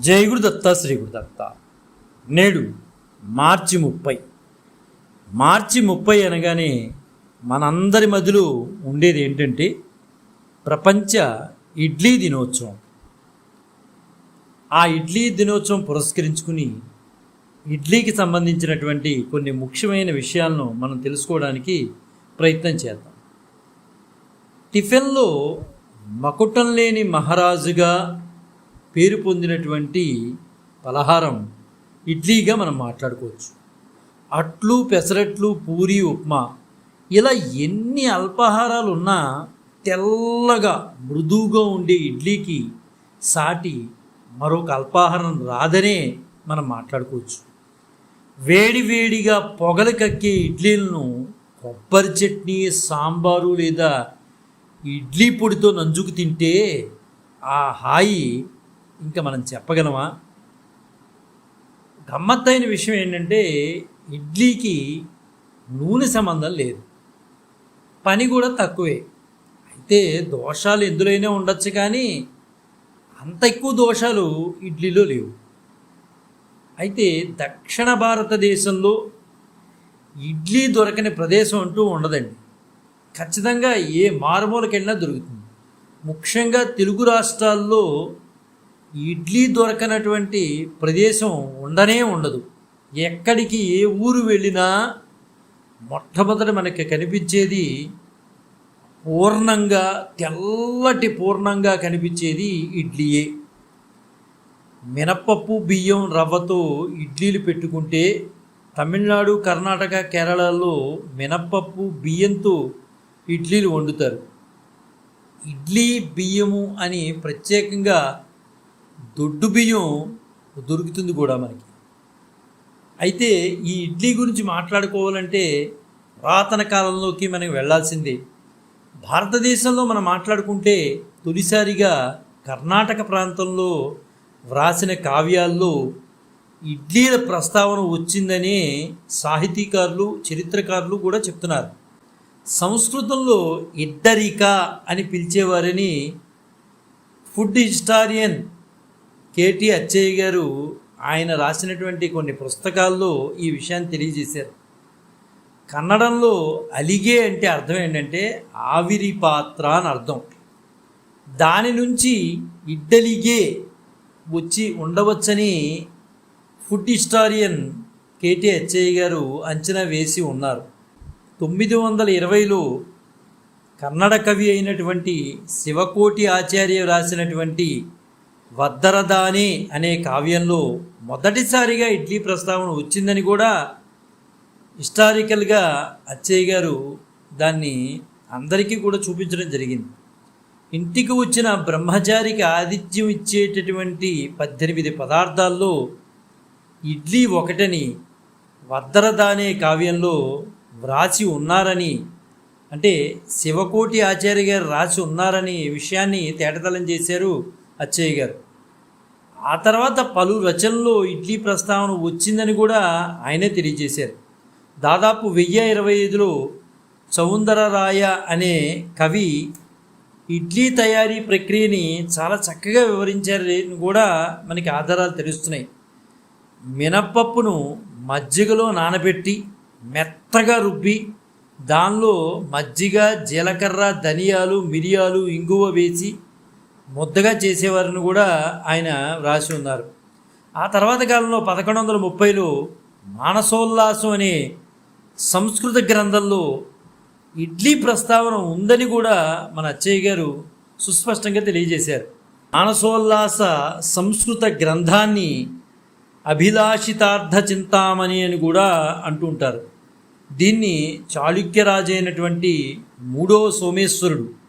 జై గురుదత్త శ్రీ గురుదత్త నేడు మార్చి ముప్పై. మార్చి ముప్పై అనగానే మనందరి మధ్యలో ఉండేది ఏంటంటే ప్రపంచ ఇడ్లీ దినోత్సవం. ఆ ఇడ్లీ దినోత్సవం పురస్కరించుకుని ఇడ్లీకి సంబంధించినటువంటి కొన్ని ముఖ్యమైన విషయాలను మనం తెలుసుకోవడానికి ప్రయత్నం చేద్దాం. టిఫిన్లో మకుటం లేని మహారాజుగా పేరు పొందినటువంటి పలహారం ఇడ్లీగా మనం మాట్లాడుకోవచ్చు. అట్లు పెసరట్లు పూరి ఉప్మా ఇలా ఎన్ని అల్పాహారాలు ఉన్నా తెల్లగా మృదువుగా ఉండే ఇడ్లీకి సాటి మరొక అల్పాహారం రాదనే మనం మాట్లాడుకోవచ్చు. వేడివేడిగా పొగలు కక్కే ఇడ్లీలను కొబ్బరి చట్నీ సాంబారు లేదా ఇడ్లీ పొడితో నంజుకు తింటే ఆ హాయి ఇంకా మనం చెప్పగలమా? గమ్మత్తైన విషయం ఏంటంటే ఇడ్లీకి నూనె సంబంధం లేదు. పని కూడా తక్కువే. అయితే దోషాలు ఎందులోనే ఉండొచ్చు కానీ అంత ఎక్కువ దోషాలు ఇడ్లీలో లేవు. అయితే దక్షిణ భారతదేశంలో ఇడ్లీ దొరకని ప్రదేశం అంటూ ఉండదండి. ఖచ్చితంగా ఏ మారుమూలకెళ్ళినా దొరుకుతుంది. ముఖ్యంగా తెలుగు రాష్ట్రాల్లో ఇడ్లీ దొరకనటువంటి ప్రదేశం ఉండనే ఉండదు. ఎక్కడికి ఏ ఊరు వెళ్ళినా మొట్టమొదట మనకి కనిపించేది పూర్ణంగా తెల్లటి పూర్ణంగా కనిపించేది ఇడ్లీయే. మినప్పప్పు బియ్యం రవ్వతో ఇడ్లీలు పెట్టుకుంటే తమిళనాడు కర్ణాటక కేరళలో మినప్పప్పు బియ్యంతో ఇడ్లీలు వండుతారు. ఇడ్లీ బియ్యము అని ప్రత్యేకంగా దొడ్డు బియ్యం దొరుకుతుంది కూడా మనకి. అయితే ఈ ఇడ్లీ గురించి మాట్లాడుకోవాలంటే పురాతన కాలంలోకి మనం వెళ్ళాల్సిందే. భారతదేశంలో మనం మాట్లాడుకుంటే తొలిసారిగా కర్ణాటక ప్రాంతంలో వ్రాసిన కావ్యాల్లో ఇడ్లీల ప్రస్తావన వచ్చిందని సాహితీకారులు చరిత్రకారులు కూడా చెప్తున్నారు. సంస్కృతంలో ఇడ్డరిక అని పిలిచేవారని ఫుడ్ హిస్టారియన్ కేటీ అచ్చయ్య గారు ఆయన రాసినటువంటి కొన్ని పుస్తకాల్లో ఈ విషయాన్ని తెలియజేశారు. కన్నడంలో అలిగే అంటే అర్థం ఏంటంటే ఆవిరి పాత్ర అని అర్థం. దాని నుంచి ఇడ్డలిగే వచ్చి ఉండవచ్చని ఫుడ్ హిస్టారియన్ కేటీ అచ్చయ్య గారు అంచనా వేసి ఉన్నారు. తొమ్మిది వందల ఇరవైలో కన్నడ కవి అయినటువంటి శివకోటి ఆచార్య రాసినటువంటి వద్దరదాని అనే కావ్యంలో మొదటిసారిగా ఇడ్లీ ప్రస్తావన వచ్చిందని కూడా హిస్టారికల్గా అచ్చయ్య గారు దాన్ని అందరికీ కూడా చూపించడం జరిగింది. ఇంటికి వచ్చిన బ్రహ్మచారికి ఆతిథ్యం ఇచ్చేటటువంటి పద్దెనిమిది పదార్థాల్లో ఇడ్లీ ఒకటని వద్దరదానే కావ్యంలో వ్రాసి ఉన్నారని అంటే శివకోటి ఆచార్య గారు రాసి ఉన్నారని విషయాన్ని తేటతలం చేశారు అచ్చయ్య గారు. ఆ తర్వాత పలు రచనల్లో ఇడ్లీ ప్రస్తావన వచ్చిందని కూడా ఆయనే తెలియజేశారు. దాదాపు వెయ్యి ఇరవై ఐదులో సౌందరరాయ అనే కవి ఇడ్లీ తయారీ ప్రక్రియని చాలా చక్కగా వివరించారని కూడా మనకి ఆధారాలు తెలుస్తున్నాయి. మినప్పప్పును మజ్జిగలో నానబెట్టి మెత్తగా రుబ్బి దానిలో మజ్జిగ జీలకర్ర ధనియాలు మిరియాలు ఇంగువ వేసి ముద్దగా చేసేవారిని కూడా ఆయన వ్రాసి ఉన్నారు. ఆ తర్వాత కాలంలో పదకొండు వందల ముప్పైలో మానసోల్లాసం అనే సంస్కృత గ్రంథంలో ఇడ్లీ ప్రస్తావన ఉందని కూడా మన అచ్చయ్య గారు సుస్పష్టంగా తెలియజేశారు. మానసోల్లాస సంస్కృత గ్రంథాన్ని అభిలాషితార్థ చింతామణి అని కూడా అంటూ ఉంటారు. దీన్ని చాళుక్యరాజైనటువంటి మూడో సోమేశ్వరుడు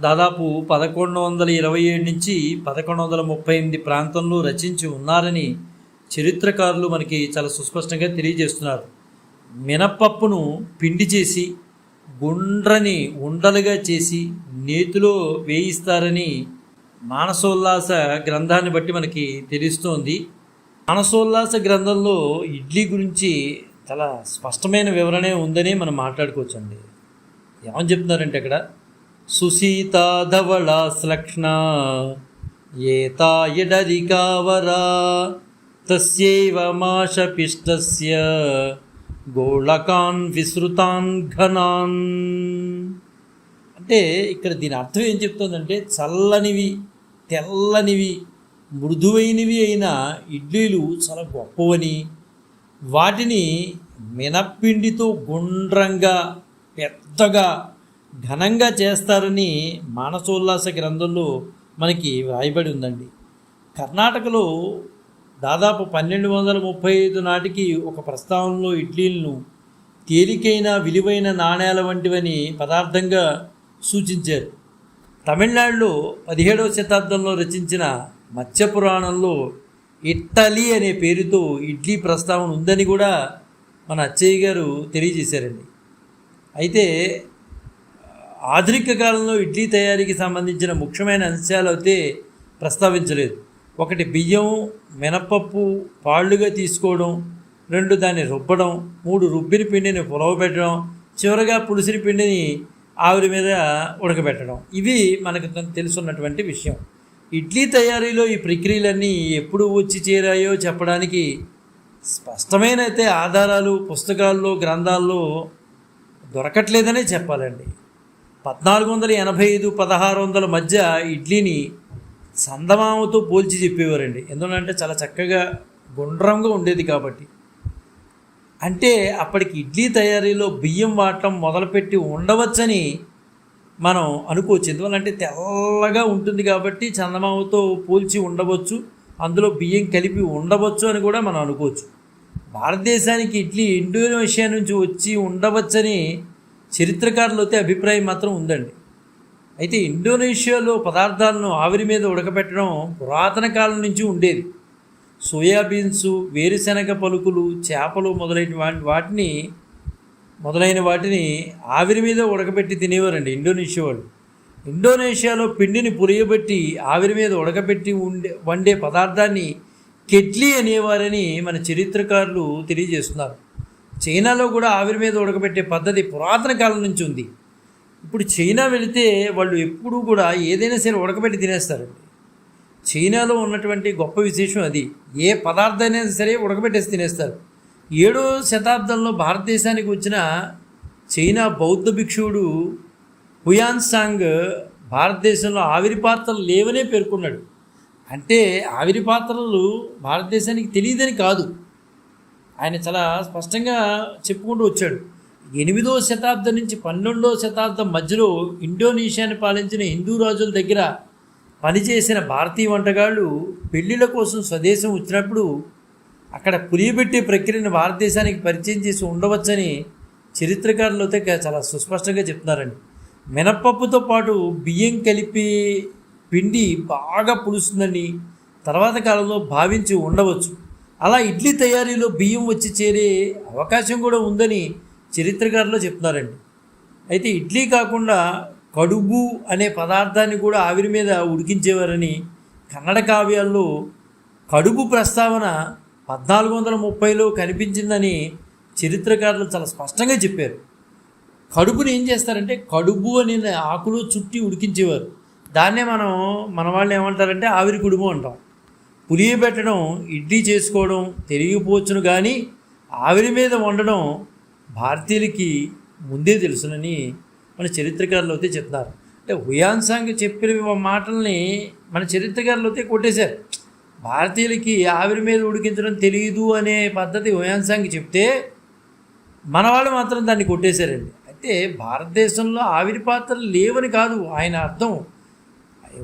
దాదాపు పదకొండు వందల ఇరవై ఏడు నుంచి పదకొండు వందల ముప్పై ఎనిమిది ప్రాంతంలో రచించి ఉన్నారని చరిత్రకారులు మనకి చాలా సుస్పష్టంగా తెలియజేస్తున్నారు. మినప్పప్పును పిండి చేసి గుండ్రని ఉండలుగా చేసి నేతిలో వేయిస్తారని మానసోల్లాస గ్రంథాన్ని బట్టి మనకి తెలుస్తోంది. మానసోల్లాస గ్రంథంలో ఇడ్లీ గురించి చాలా స్పష్టమైన వివరణే ఉందని మనం మాట్లాడుకోవచ్చండి. ఏమని చెప్తున్నారంటే అక్కడ? సుసీత ధవళ శ్లక్ష్ణ ఏతాయడరికావరా తస్యైవ గోళకాన్ విసృతాన్ ఘనాన్ అంటే ఇక్కడ దీని అర్థం ఏం చెప్తుందంటే చల్లనివి తెల్లనివి మృదువైనవి అయిన ఇడ్లీలు చాలా గొప్పవని. వాటిని మినప్పిండితో గుండ్రంగా పెద్దగా ఘనంగా చేస్తారని మానసోల్లాస గ్రంథంలో మనకి వ్రాయబడి ఉందండి. కర్ణాటకలో దాదాపు పన్నెండు వందల ముప్పై ఐదు నాటికి ఒక ప్రస్తావనలో ఇడ్లీలను తేలికైన విలువైన నాణేల వంటివని పదార్థంగా సూచించారు. తమిళనాడులో పదిహేడవ శతాబ్దంలో రచించిన మత్స్య పురాణంలో ఇట్టలి అనే పేరుతో ఇడ్లీ ప్రస్తావన ఉందని కూడా మన అచ్చయ్య గారు తెలియజేశారండి. అయితే ఆధునిక కాలంలో ఇడ్లీ తయారీకి సంబంధించిన ముఖ్యమైన అంశాలు అయితే ప్రస్తావించలేదు. ఒకటి బియ్యం మినపప్పు పాళ్ళుగా తీసుకోవడం రెండు దాన్ని రుబ్బడం మూడు రుబ్బిన పిండిని పులవబెట్టడం చివరగా పులిసిన పిండిని ఆవిరి మీద ఉడకబెట్టడం. ఇవి మనకు తెలుసున్నటువంటి విషయం. ఇడ్లీ తయారీలో ఈ ప్రక్రియలన్నీ ఎప్పుడు వచ్చి చేరాయో చెప్పడానికి స్పష్టమైన అయితే ఆధారాలు పుస్తకాల్లో గ్రంథాల్లో దొరకట్లేదనే చెప్పాలండి. పద్నాలుగు వందల ఎనభై ఐదు పదహారు వందల మధ్య ఇడ్లీని చందమామతో పోల్చి చెప్పేవారండి. ఎందుకంటే చాలా చక్కగా గుండ్రంగా ఉండేది కాబట్టి. అంటే అప్పటికి ఇడ్లీ తయారీలో బియ్యం వాడటం మొదలుపెట్టి ఉండవచ్చని మనం అనుకోవచ్చు. ఎందువల్లంటే తెల్లగా ఉంటుంది కాబట్టి చందమామతో పోల్చి ఉండవచ్చు. అందులో బియ్యం కలిపి ఉండవచ్చు అని కూడా మనం అనుకోవచ్చు. భారతదేశానికి ఇడ్లీ ఇండోనేషియా నుంచి వచ్చి ఉండవచ్చని చరిత్రకారులు అయితే అభిప్రాయం మాత్రం ఉందండి. అయితే ఇండోనేషియాలో పదార్థాలను ఆవిరి మీద ఉడకబెట్టడం పురాతన కాలం నుంచి ఉండేది. సోయాబీన్స్ వేరుశనగ పలుకులు చేపలు మొదలైన వాటిని మొదలైన వాటిని ఆవిరి మీద ఉడకబెట్టి తినేవారండి ఇండోనేషియా వాళ్ళు. ఇండోనేషియాలో పిండిని పులియబెట్టి ఆవిరి మీద ఉడకబెట్టి ఉండే వండే పదార్థాన్ని కెట్లీ అనేవారని మన చరిత్రకారులు తెలియజేస్తున్నారు. చైనాలో కూడా ఆవిరి మీద ఉడకబెట్టే పద్ధతి పురాతన కాలం నుంచి ఉంది. ఇప్పుడు చైనా వెళితే వాళ్ళు ఎప్పుడూ కూడా ఏదైనా సరే ఉడకబెట్టి తినేస్తారండి. చైనాలో ఉన్నటువంటి గొప్ప విశేషం అది. ఏ పదార్థమైనా సరే ఉడకబెట్టేసి తినేస్తారు. ఏడో శతాబ్దంలో భారతదేశానికి వచ్చిన చైనా బౌద్ధ భిక్షువుడు హుయాన్ సాంగ్ భారతదేశంలో ఆవిరి పాత్రలు లేవనే పేర్కొన్నాడు. అంటే ఆవిరి పాత్రలు భారతదేశానికి తెలియదని కాదు. ఆయన చాలా స్పష్టంగా చెప్పుకుంటూ వచ్చాడు. ఎనిమిదో శతాబ్దం నుంచి పన్నెండో శతాబ్దం మధ్యలో ఇండోనేషియాని పాలించిన హిందూ రాజుల దగ్గర పనిచేసిన భారతీయ వంటగాళ్ళు పెళ్ళిళ్ళ కోసం స్వదేశం వచ్చినప్పుడు అక్కడ పులియబెట్టే ప్రక్రియను భారతదేశానికి పరిచయం చేసి ఉండవచ్చని చరిత్రకారులు అయితే చాలా సుస్పష్టంగా చెప్తున్నారండి. మినప్పప్పుతో పాటు బియ్యం కలిపి పిండి బాగా పులుస్తుందని తర్వాత కాలంలో భావించి ఉండవచ్చు. అలా ఇడ్లీ తయారీలో బియ్యం వచ్చి చేరే అవకాశం కూడా ఉందని చరిత్రకారులు చెప్తున్నారండి. అయితే ఇడ్లీ కాకుండా కడుగు అనే పదార్థాన్ని కూడా ఆవిరి మీద ఉడికించేవారని కన్నడ కావ్యాల్లో కడుగు ప్రస్తావన పద్నాలుగు వందల ముప్పైలో కనిపించిందని చరిత్రకారులు చాలా స్పష్టంగా చెప్పారు. కడుపుని ఏం చేస్తారంటే కడుపు అనే ఆకులో చుట్టి ఉడికించేవారు. దాన్నే మనం మన వాళ్ళు ఏమంటారంటే ఆవిరి కుడుము అంటాం. పులియబెట్టడం ఇడ్లీ చేసుకోవడం తెలియకపోవచ్చును కానీ ఆవిరి మీద వండడం భారతీయులకి ముందే తెలుసునని మన చరిత్రకారులు అయితే చెప్తున్నారు. అంటే హుయాన్సాంగ్ చెప్పిన మాటల్ని మన చరిత్రకారులు అయితే కొట్టేశారు. భారతీయులకి ఆవిరి మీద ఉడికించడం తెలియదు అనే పద్ధతి హుయాన్సాంగ్ చెప్తే మన వాళ్ళు మాత్రం దాన్ని కొట్టేశారండి. అయితే భారతదేశంలో ఆవిరి పాత్రలు లేవని కాదు ఆయన అర్థం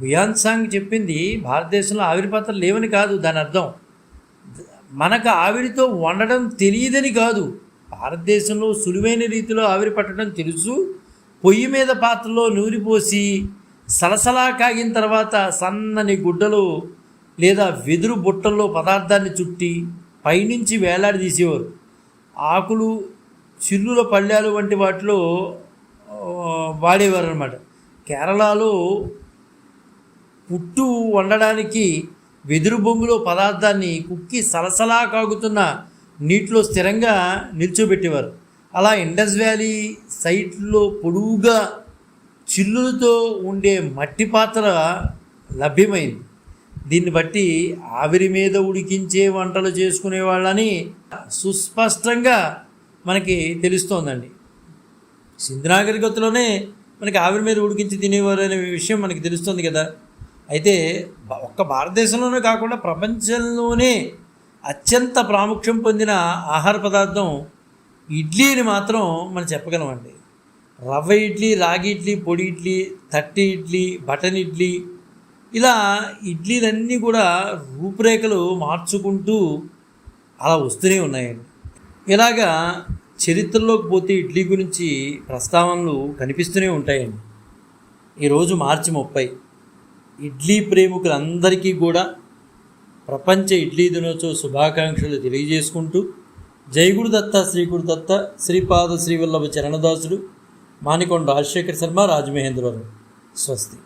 హుయాన్ సాంగ్ చెప్పింది భారతదేశంలో ఆవిరి పాత్రలు లేవని కాదు దాని అర్థం. మనకు ఆవిరితో వండడం తెలియదని కాదు. భారతదేశంలో సులువైన రీతిలో ఆవిరి పట్టడం తెలుసు. పొయ్యి మీద పాత్రలో నూరి పోసి సలసలా కాగిన తర్వాత సన్నని గుడ్డలు లేదా వెదురు బుట్టల్లో పదార్థాన్ని చుట్టి పైనుంచి వేలాడి తీసేవారు. ఆకులు చిల్లుల పళ్ళాలు వంటి వాటిలో వాడేవారు అనమాట కేరళలో పుట్టు వండడానికి వెదురు బొంగులో పదార్థాన్ని కుక్కి సలసలా కాగుతున్న నీటిలో స్థిరంగా నిల్చోబెట్టేవారు. అలా ఇండస్ వ్యాలీ సైట్లో పొడువుగా చిల్లులతో ఉండే మట్టి పాత్ర లభ్యమైంది. దీన్ని బట్టి ఆవిరి మీద ఉడికించే వంటలు చేసుకునే వాళ్ళని సుస్పష్టంగా మనకి తెలుస్తోందండి. సింధు నాగరికతలోనే మనకి ఆవిరి మీద ఉడికించి తినేవారు అనే విషయం మనకి తెలుస్తుంది కదా. అయితే ఒక్క భారతదేశంలోనే కాకుండా ప్రపంచంలోనే అత్యంత ప్రాముఖ్యం పొందిన ఆహార పదార్థం ఇడ్లీని మాత్రం మనం చెప్పగలమండి. రవ్వ ఇడ్లీ రాగి ఇడ్లీ పొడి ఇడ్లీ తట్టి ఇడ్లీ బటన్ ఇడ్లీ ఇలా ఇడ్లీలన్నీ కూడా రూపురేఖలు మార్చుకుంటూ అలా వస్తూనే ఉన్నాయండి. ఇలాగా చరిత్రలోకి పోతే ఇడ్లీ గురించి ప్రస్తావనలు కనిపిస్తూనే ఉంటాయండి. ఈరోజు మార్చి ముప్పై ఇడ్లీ ప్రేమికులందరికీ కూడా ప్రపంచ ఇడ్లీ దినోత్సవ శుభాకాంక్షలు తెలియజేసుకుంటూ జై గురుదత్త శ్రీ దత్త శ్రీపాద శ్రీవల్లభ చరణదాసుడు మానికొండ రాజశేఖర శర్మ రాజమహేంద్రవరం. స్వస్తి.